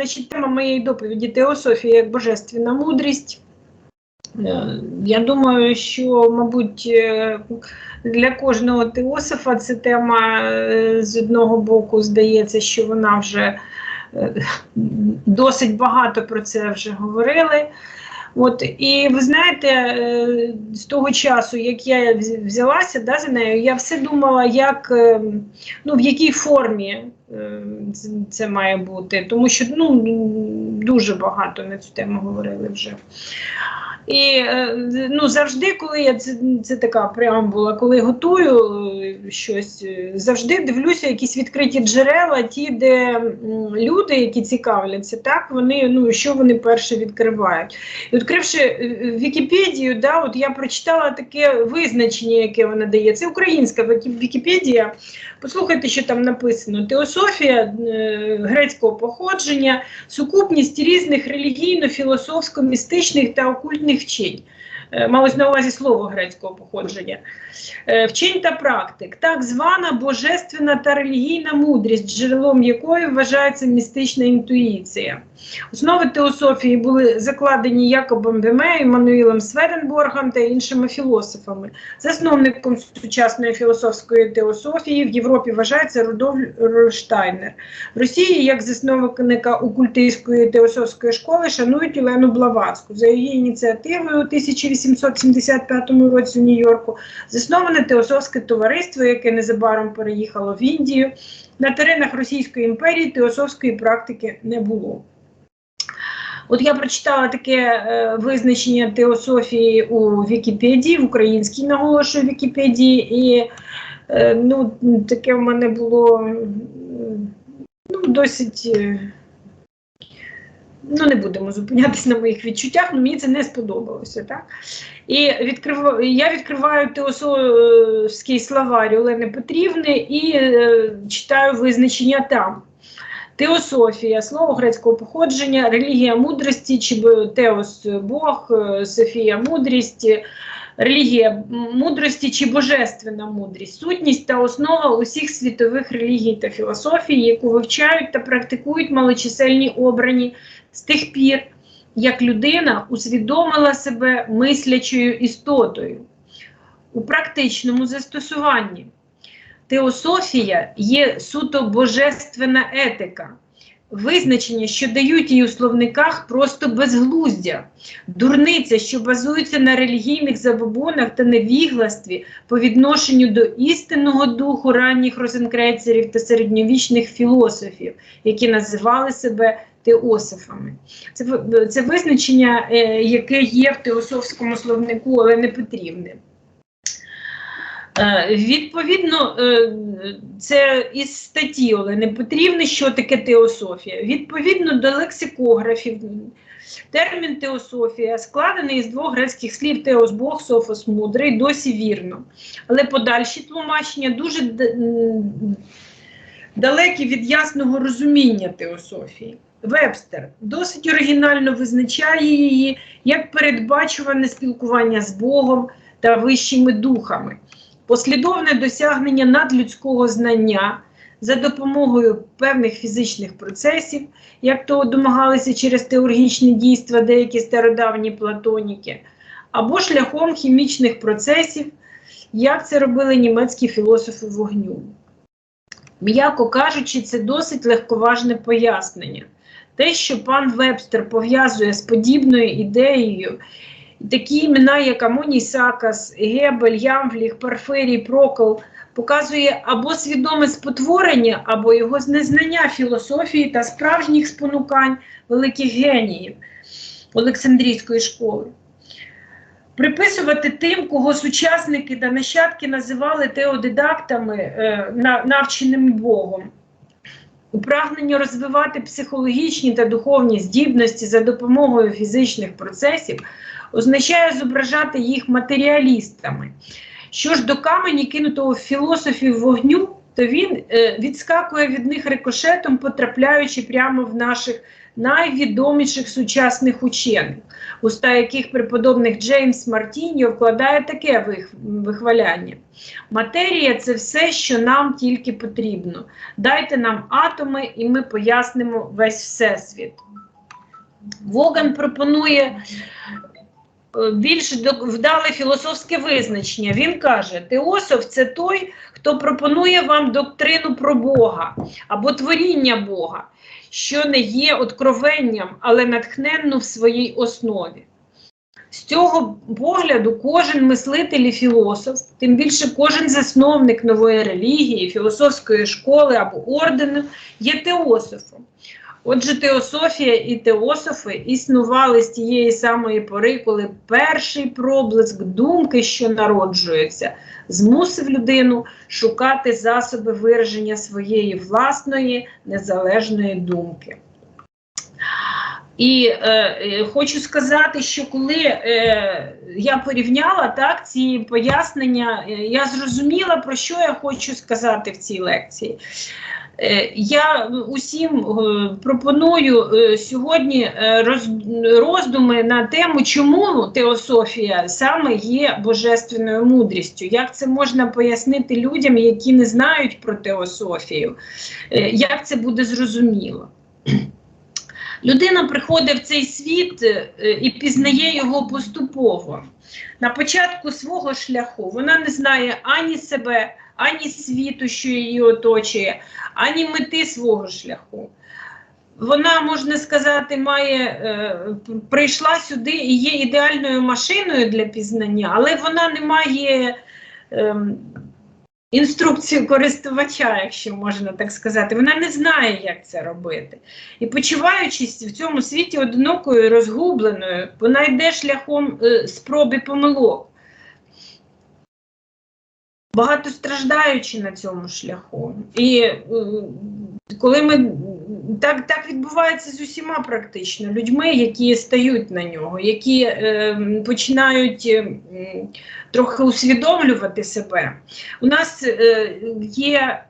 значить, тема моєї доповіді Теософія як божественна мудрість. Е, Я думаю, що, мабуть, е, для кожного теософа ця тема е, з одного боку здається, що вона вже досить багато про це вже говорили. От, і ви знаєте, е, з того часу, як я взялася да, за нею, я все думала, як, е, ну, в якій формі е, це- має бути, тому що ну, дуже багато на цю тему говорили вже. І е, ну, завжди, коли я це, це така преамбула, коли готую е, щось, е, завжди дивлюся якісь відкриті джерела, ті, де люди, які цікавляться, так вони ну що вони перше відкривають. І відкривши Вікіпедію, да, от я прочитала таке визначення, яке вона дає. Це українська Вікі- Вікіпедія. Послухайте, що там написано: Теософія е, грецького походження, сукупність різних релігійно-філософсько-містичних та окультних вчень. Е, Малось на увазі слово грецького походження. Е, Вчень та практик, так звана божественна та релігійна мудрість, джерелом якої вважається містична інтуїція. Основи теософії були закладені Якобом Деме, Іммануїлем Сведенборгом та іншими філософами. Засновником сучасної філософської теософії в Європі вважається Рудольф Штайнер. В Росії, як засновника окультистської теософської школи, шанують Олену Блаватську. За її ініціативою у 1875 році в Нью-Йорку засноване теософське товариство, яке незабаром переїхало в Індію. На теренах Російської імперії теософської практики не було. От я прочитала таке е, визначення теософії у Вікіпедії, в українській наголошую Вікіпедії, і е, ну, таке в мене було ну, досить. Е, Ну, не будемо зупинятися на моїх відчуттях, але мені це не сподобалося. Так? І відкрив... я відкриваю теософський словарь Олени Петрівни і е, читаю визначення там. Теософія, слово грецького походження, релігія мудрості, чи теос Бог, е, Софія мудрість, е, релігія мудрості чи божественна мудрість, сутність та основа усіх світових релігій та філософій, яку вивчають та практикують малочисельні обрані з тих пір, як людина усвідомила себе мислячою істотою. У практичному застосуванні теософія є суто божественна етика. Визначення, що дають їй у словниках, просто безглуздя, дурниця, що базується на релігійних забобонах та невігластві по відношенню до істинного духу ранніх розенкрейцерів та середньовічних філософів, які називали себе теософами. Це, це визначення, е, яке є в теософському словнику Олени Петрівни. Е, Відповідно, е, це із статті Олени Петрівни, що таке теософія. Відповідно до лексикографів, термін теософія складений із двох грецьких слів теос Бог, софос мудрий, досі вірно. Але подальші тлумачення дуже далекі від ясного розуміння теософії. Вебстер досить оригінально визначає її як передбачуване спілкування з Богом та вищими духами послідовне досягнення надлюдського знання за допомогою певних фізичних процесів, як того домагалися через теологічні дійства деякі стародавні платоніки, або шляхом хімічних процесів, як це робили німецькі філософи вогню. М'яко кажучи, це досить легковажне пояснення. Те, що пан Вебстер пов'язує з подібною ідеєю Такі імена, як Амоній Сакас, Гебель, Ямфліх, Парферій, Прокол, показує або свідоме спотворення, або його незнання філософії та справжніх спонукань великих геніїв Олександрійської школи. Приписувати тим, кого сучасники та нащадки називали теодидактами, е, навченим Богом. У прагненні розвивати психологічні та духовні здібності за допомогою фізичних процесів означає зображати їх матеріалістами. Що ж до камені, кинутого філософів вогню, то він е, відскакує від них рикошетом, потрапляючи прямо в наших найвідоміших сучасних учених, уста яких преподобних Джеймс Мартіньо вкладає таке вих- вихваляння. Матерія це все, що нам тільки потрібно. Дайте нам атоми, і ми пояснимо весь всесвіт. Воган пропонує більш вдале філософське визначення. Він каже: Теософ це той, хто пропонує вам доктрину про Бога або творіння Бога, що не є откровенням, але натхненно в своїй основі. З цього погляду кожен мислитель і філософ, тим більше кожен засновник нової релігії, філософської школи або ордену є теософом. Отже, теософія і теософи існували з тієї самої пори, коли перший проблиск думки, що народжується, змусив людину шукати засоби вираження своєї власної незалежної думки. І е, е, хочу сказати, що коли е, я порівняла так ці пояснення, е, я зрозуміла, про що я хочу сказати в цій лекції. Е, Я усім е, пропоную е, сьогодні роздуми на тему, чому теософія саме є божественною мудрістю. Як це можна пояснити людям, які не знають про теософію? Як це буде зрозуміло? Людина приходить в цей світ і пізнає його поступово. На початку свого шляху вона не знає ані себе, ані світу, що її оточує, ані мети свого шляху. Вона, можна сказати, має, е, прийшла сюди і є ідеальною машиною для пізнання, але вона не має ем, інструкцію користувача, якщо можна так сказати. Вона не знає, як це робити. І почуваючись в цьому світі одинокою розгубленою, вона йде шляхом е, спроби помилок. Багато страждаючи на цьому шляху. І е, коли ми так, так відбувається з усіма практично людьми, які стають на нього, які е, починають е, трохи усвідомлювати себе. У нас е, є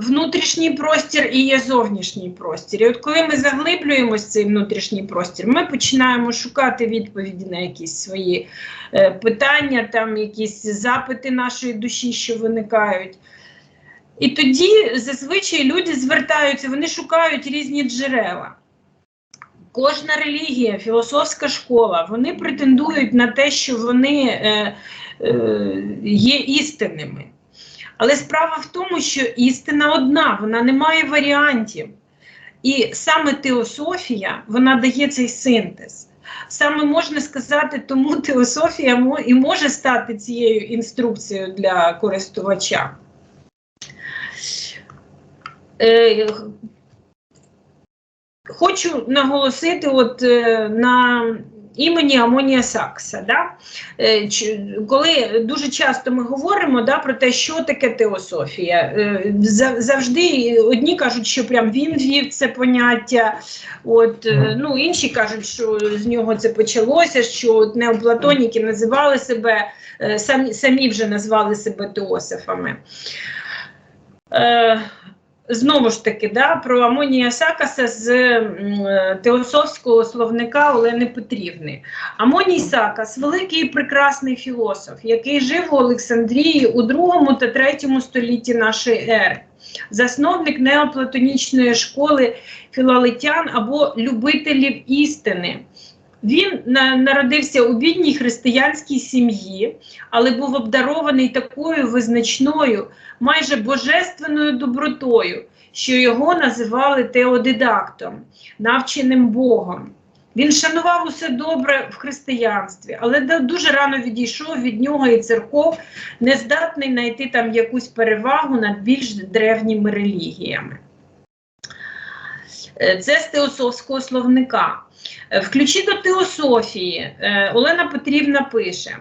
внутрішній простір і є зовнішній простір. І от коли ми заглиблюємось в цей внутрішній простір, ми починаємо шукати відповіді на якісь свої е, питання, там якісь запити нашої душі, що виникають. І тоді зазвичай люди звертаються, вони шукають різні джерела. Кожна релігія, філософська школа, вони претендують на те, що вони е, е, є істинними. Але справа в тому, що істина одна, вона не має варіантів. І саме теософія вона дає цей синтез. Саме можна сказати, тому теософія і може стати цією інструкцією для користувача. Е, Хочу наголосити от, е, на імені Амонія Сакса. Да? Е, коли дуже часто ми говоримо да, про те, що таке теософія, е, завжди одні кажуть, що прям він ввів це поняття, от, е, ну, інші кажуть, що з нього це почалося, що от неоплатоніки називали себе, самі, самі вже назвали себе теософами. Е, Знову ж таки, да, про Амонія Сакаса з е, теософського словника Олени Петрівни. Амоній Сакас великий і прекрасний філософ, який жив у Олександрії у другому та третьому столітті нашої ери. Засновник неоплатонічної школи філолетян або любителів істини. Він народився у бідній християнській сім'ї, але був обдарований такою визначною, майже божественною добротою, що його називали теодидактом, навченим Богом. Він шанував усе добре в християнстві, але дуже рано відійшов від нього і церков, не здатний знайти там якусь перевагу над більш древніми релігіями. Е, Це з теософського словника. В ключі до теософії е, Олена Петрівна пише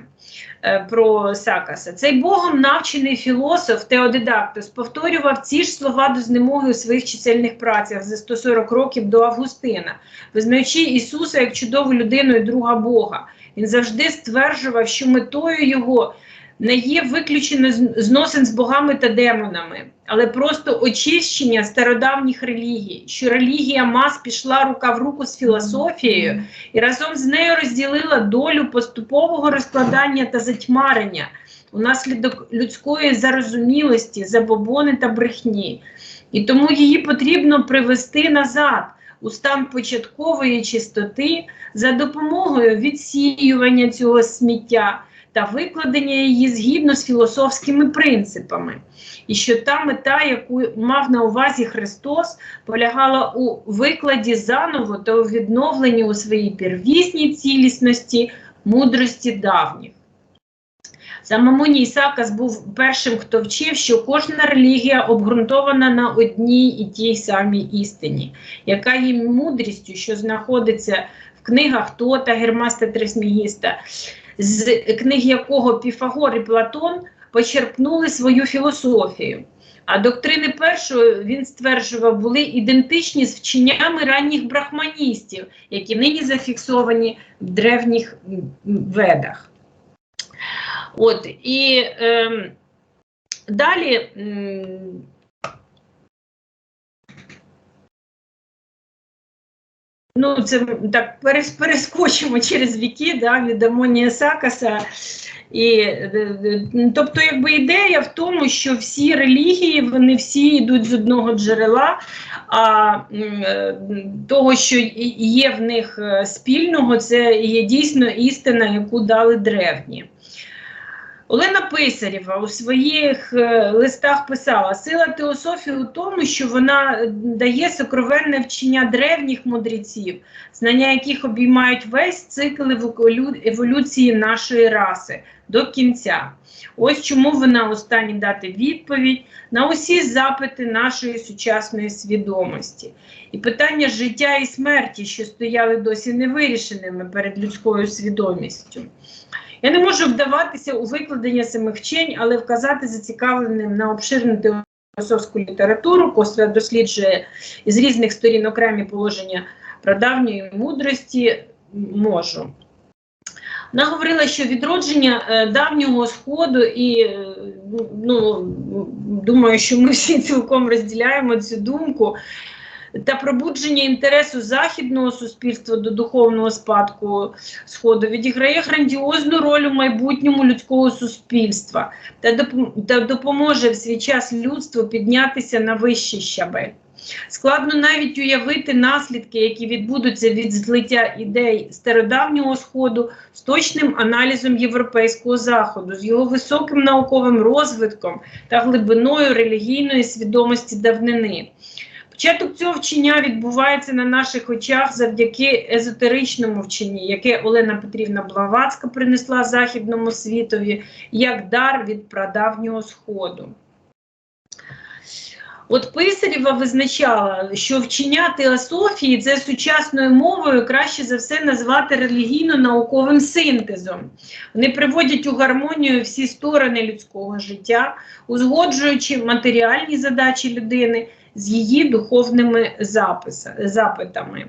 е, про Сакаса. Цей богом навчений філософ Теодидактус повторював ці ж слова до знемоги у своїх чисельних працях за 140 років до Августина, визнаючи Ісуса як чудову людину і друга Бога. Він завжди стверджував, що метою його не є виключено зносин з богами та демонами, але просто очищення стародавніх релігій, що релігія мас пішла рука в руку з філософією і разом з нею розділила долю поступового розкладання та затьмарення унаслідок людської зарозумілості, забобони та брехні. І тому її потрібно привести назад у стан початкової чистоти за допомогою відсіювання цього сміття та викладення її згідно з філософськими принципами. І що та мета, яку мав на увазі Христос, полягала у викладі заново та у відновленні у своїй первісній цілісності мудрості давніх. Самомоній Сакас був першим, хто вчив, що кожна релігія обґрунтована на одній і тій самій істині, яка є мудрістю, що знаходиться в книгах Тота, Гермаста Трисмігіста, з книг якого Піфагор і Платон почерпнули свою філософію. А доктрини першої він стверджував були ідентичні з вченнями ранніх брахманістів, які нині зафіксовані в древніх ведах. От і ем, далі. м, Ну, це так перескочимо через віки, да, від Амонія Сакаса. І, е, е, тобто, якби ідея в тому, що всі релігії, вони всі йдуть з одного джерела, а е, того, що є в них спільного, це є дійсно істина, яку дали древні. Олена Писарєва у своїх е, листах писала: сила теософії у тому, що вона дає сокровенне вчення древніх мудреців, знання яких обіймають весь цикл еволюції нашої раси до кінця. Ось чому вона у стані дати відповідь на усі запити нашої сучасної свідомості. І питання життя і смерті, що стояли досі невирішеними перед людською свідомістю. Я не можу вдаватися у викладення самих вчень, але вказати зацікавленим на обширну теософську літературу, котра досліджує із різних сторін окремі положення прадавньої мудрості, можу. Вона говорила, що відродження е, давнього сходу, і е, ну, думаю, що ми всі цілком розділяємо цю думку. Та пробудження інтересу західного суспільства до духовного спадку сходу відіграє грандіозну роль у майбутньому людського суспільства та допоможе в свій час людству піднятися на вищий щабель. Складно навіть уявити наслідки, які відбудуться від злиття ідей стародавнього сходу з точним аналізом європейського заходу, з його високим науковим розвитком та глибиною релігійної свідомості давнини. Початок цього вчення відбувається на наших очах завдяки езотеричному вченні, яке Олена Петрівна Блаватська принесла західному світові як дар від прадавнього сходу. От Писарєва визначала, що вчення теософії це сучасною мовою краще за все назвати релігійно-науковим синтезом. Вони приводять у гармонію всі сторони людського життя, узгоджуючи матеріальні задачі людини з її духовними запитами.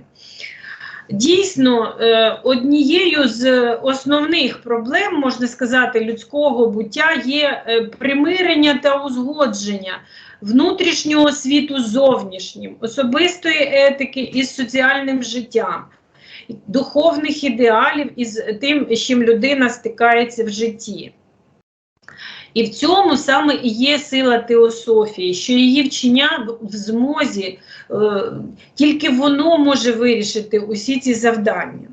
Дійсно, е, однією з основних проблем, можна сказати, людського буття є е, примирення та узгодження внутрішнього світу з зовнішнім, особистої етики із соціальним життям, духовних ідеалів із тим, з чим людина стикається в житті. І в цьому саме і є сила теософії, що її вчення в- змозі, е, тільки воно може вирішити усі ці завдання.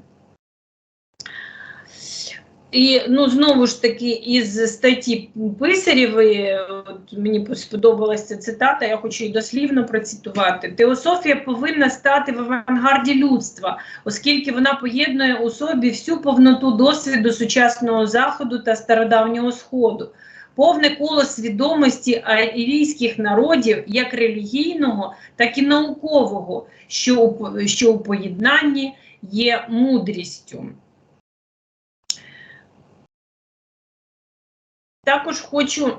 І ну знову ж таки, із статті Писарєвої, от мені сподобалася цитата, я хочу її дослівно процитувати. Теософія повинна стати в авангарді людства, оскільки вона поєднує у собі всю повноту досвіду сучасного заходу та стародавнього сходу. Повне коло свідомості аїрійських народів як релігійного, так і наукового, що у, що у поєднанні є мудрістю. Також хочу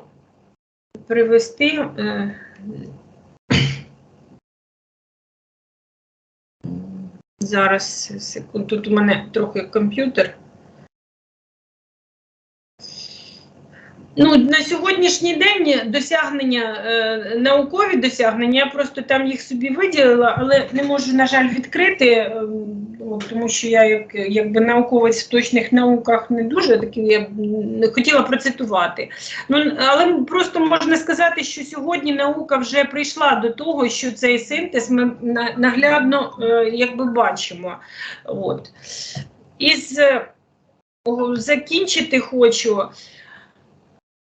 привести. Е, зараз секунду, тут у мене трохи комп'ютер. Ну, на сьогоднішній день досягнення, е, наукові досягнення, я просто там їх собі виділила, але не можу, на жаль, відкрити, е, тому що я як, якби науковець в точних науках не дуже такий, я не хотіла процитувати. Ну, але просто можна сказати, що сьогодні наука вже прийшла до того, що цей синтез ми наглядно е, якби бачимо. От. Із е, закінчити хочу.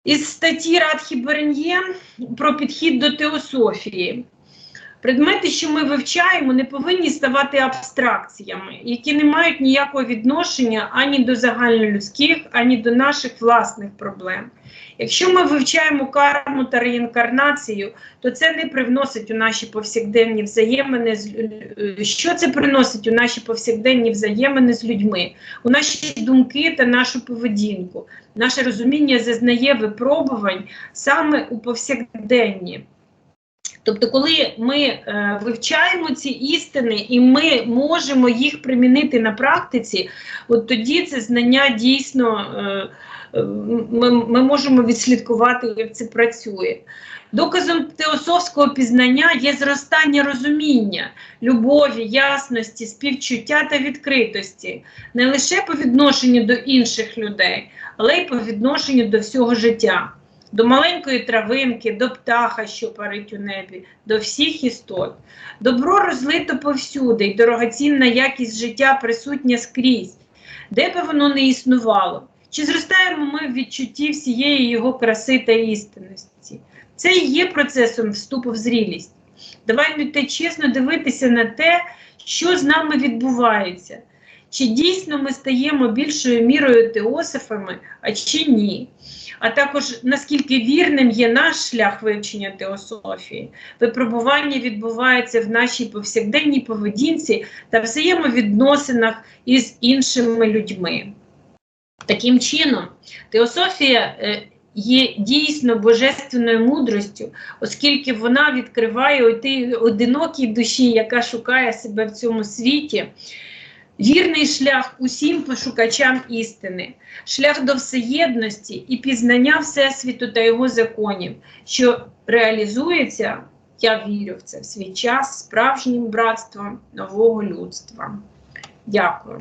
Із статті Радхі Берен'є про підхід до теософії. Предмети, що ми вивчаємо, не повинні ставати абстракціями, які не мають ніякого відношення ані до загальнолюдських, ані до наших власних проблем. Якщо ми вивчаємо карму та реінкарнацію, то це не привносить у наші повсякденні взаємини з що це приносить у наші повсякденні взаємини з людьми, у наші думки та нашу поведінку. Наше розуміння зазнає випробувань саме у повсякденні. Тобто, коли ми е, вивчаємо ці істини і ми можемо їх примінити на практиці, от тоді це знання дійсно е, е, ми, ми можемо відслідкувати, як це працює. Доказом теософського пізнання є зростання розуміння, любові, ясності, співчуття та відкритості, не лише по відношенню до інших людей, але й по відношенню до всього життя до маленької травинки, до птаха, що парить у небі, до всіх істот. Добро розлито повсюди, і дорогоцінна якість життя присутня скрізь, де би воно не існувало. Чи зростаємо ми в відчутті всієї його краси та істинності? Це і є процесом вступу в зрілість. Давайте чесно дивитися на те, що з нами відбувається. Чи дійсно ми стаємо більшою мірою теософами, а чи ні? а також наскільки вірним є наш шлях вивчення теософії. Випробування відбувається в нашій повсякденній поведінці та взаємовідносинах із іншими людьми. Таким чином, теософія е, є дійсно божественною мудростю, оскільки вона відкриває одинокій душі, яка шукає себе в цьому світі. Вірний шлях усім пошукачам істини, шлях до всеєдності і пізнання Всесвіту та його законів, що реалізується, я вірю в це в свій час справжнім братством нового людства. Дякую.